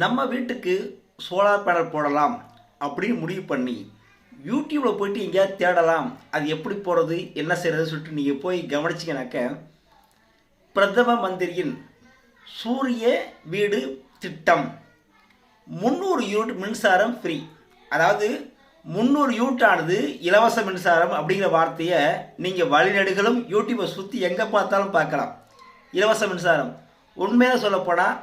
நம்ம வீட்டுக்கு solar panel போடலாம் அப்படின்னு முடிவு பண்ணி யூடியூப்பில் போயிட்டு எங்கேயாவது தேடலாம். அது எப்படி போகிறது என்ன செய்கிறது சொல்லிட்டு நீங்கள் போய் கவனிச்சிங்கனாக்க பிரதம மந்திரியின் சூரிய வீடு திட்டம். முந்நூறு யூனிட் மின்சாரம் ஃப்ரீ அதாவது முந்நூறு யூனிட்டானது இலவச மின்சாரம் அப்படிங்கிற வார்த்தையை நீங்கள் வழிநடுகளும் யூடியூப்பை சுற்றி எங்கே பார்த்தாலும் பார்க்கலாம். இலவச மின்சாரம். உண்மையாக சொல்லப்போனால்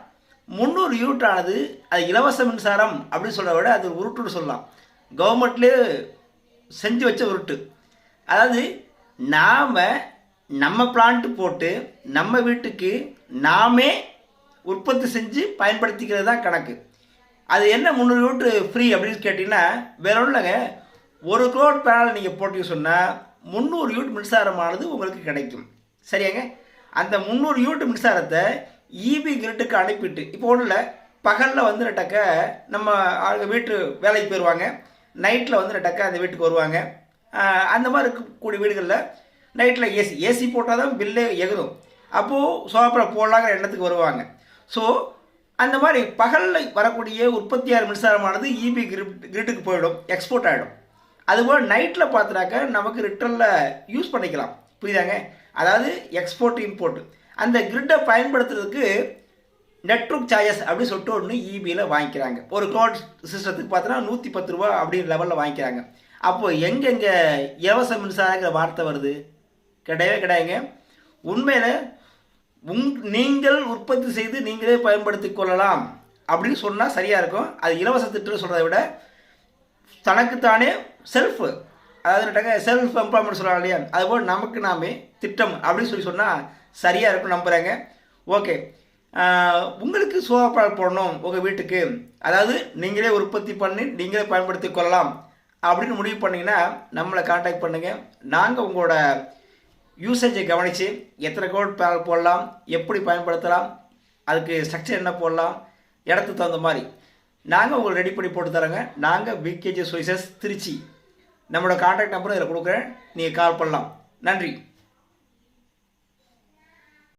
முந்நூறு யூனிட் ஆனது அது இலவச மின்சாரம் அப்படின்னு சொல்கிறத விட அது உருட்டுன்னு சொல்லலாம். கவர்மெண்ட்லேயே செஞ்சு வச்ச உருட்டு. அதாவது நாம் நம்ம பிளான்ட்டு போட்டு நம்ம வீட்டுக்கு நாமே உற்பத்தி செஞ்சு பயன்படுத்திக்கிறது தான் கணக்கு. அது என்ன முந்நூறு யூனிட் ஃப்ரீ அப்படின்னு கேட்டிங்கன்னா வேற ஒன்றும் இல்லைங்க. ஒரு குரோட் பேனல் நீங்கள் போட்டீங்க சொன்னால் முந்நூறு யூனிட் மின்சாரமானது உங்களுக்கு கிடைக்கும். சரியாங்க? அந்த முந்நூறு யூனிட் மின்சாரத்தை ஈபி கிரிட்டுக்கு அனுப்பிட்டு இப்போ ஒன்றும் இல்லை பகலில் வந்து நட்டாக்க நம்ம அவங்க வீட்டு வேலைக்கு போயிடுவாங்க நைட்டில் வந்து நட்டாக்க அந்த வீட்டுக்கு வருவாங்க. அந்த மாதிரி இருக்கக்கூடிய வீடுகளில் நைட்டில் ஏசி ஏசி போட்டால் தான் பில்லே எகுதும் அப்போது சோப்பில் போடலாங்கிற எண்ணத்துக்கு வருவாங்க. ஸோ அந்த மாதிரி பகலில் வரக்கூடிய உற்பத்தியார் மின்சாரமானது இபி கிரிட் கிரிட்டுக்கு போயிடும் எக்ஸ்போர்ட் ஆகிடும் அதுபோல் நைட்டில் பார்த்துட்டாக்க நமக்கு ரிட்டர்னில் யூஸ் பண்ணிக்கலாம். புரியுதாங்க? அதாவது எக்ஸ்போர்ட் இம்போர்ட் அந்த கிரிட்டை பயன்படுத்துறதுக்கு நெட்ஒர்க் சார்ஜஸ் அப்படின்னு சொல்லிட்டு ஒன்று இபியில் வாங்கிக்கிறாங்க. ஒரு க்ளோட் சிஸ்டத்துக்கு பார்த்தோன்னா நூற்றி பத்து ரூபா அப்படின்னு லெவலில் வாங்கிக்கிறாங்க. அப்போது எங்கெங்கே இலவச மின்சாரங்கிற வார்த்தை வருது? கிடையவே கிடையாதுங்க. உண்மையில் உங் நீங்கள் உற்பத்தி செய்து நீங்களே பயன்படுத்தி கொள்ளலாம் அப்படின்னு சொன்னால் சரியாக இருக்கும். அது இலவச திட்டம் சொல்கிறத விட தனக்குத்தானே செல்ஃப் அதாவது செல்ஃப் எம்ப்ளாய்மெண்ட் சொல்கிறாங்க இல்லையா? அதுபோல் நமக்கு நாமே திட்டம் அப்படின்னு சொல்லி சொன்னால் சரியாக இருக்கும் நம்புகிறேங்க ஓகே உங்களுக்கு சோப்பால் போடணும் உங்கள் வீட்டுக்கு. அதாவது நீங்களே உற்பத்தி பண்ணி நீங்களே பயன்படுத்தி கொள்ளலாம் அப்படின்னு முடிவு பண்ணிங்கன்னா நம்மளை காண்டாக்ட் பண்ணுங்கள் நாங்கள் உங்களோட யூசேஜை கவனித்து எத்தனை கோட் பேனல் போடலாம் எப்படி பயன்படுத்தலாம் அதுக்கு ஸ்ட்ரக்சர் என்ன போடலாம் இடத்துக்கு தகுந்த மாதிரி. நாங்கள் உங்களுக்கு ரெடி பண்ணி போட்டு தரோங்க நாங்கள் விகேஜி சோய்சஸ் திருச்சி. நம்மளோட காண்டாக்ட் நம்பரும் இதில் கொடுக்குறேன். நீங்கள் கால் பண்ணலாம். நன்றி.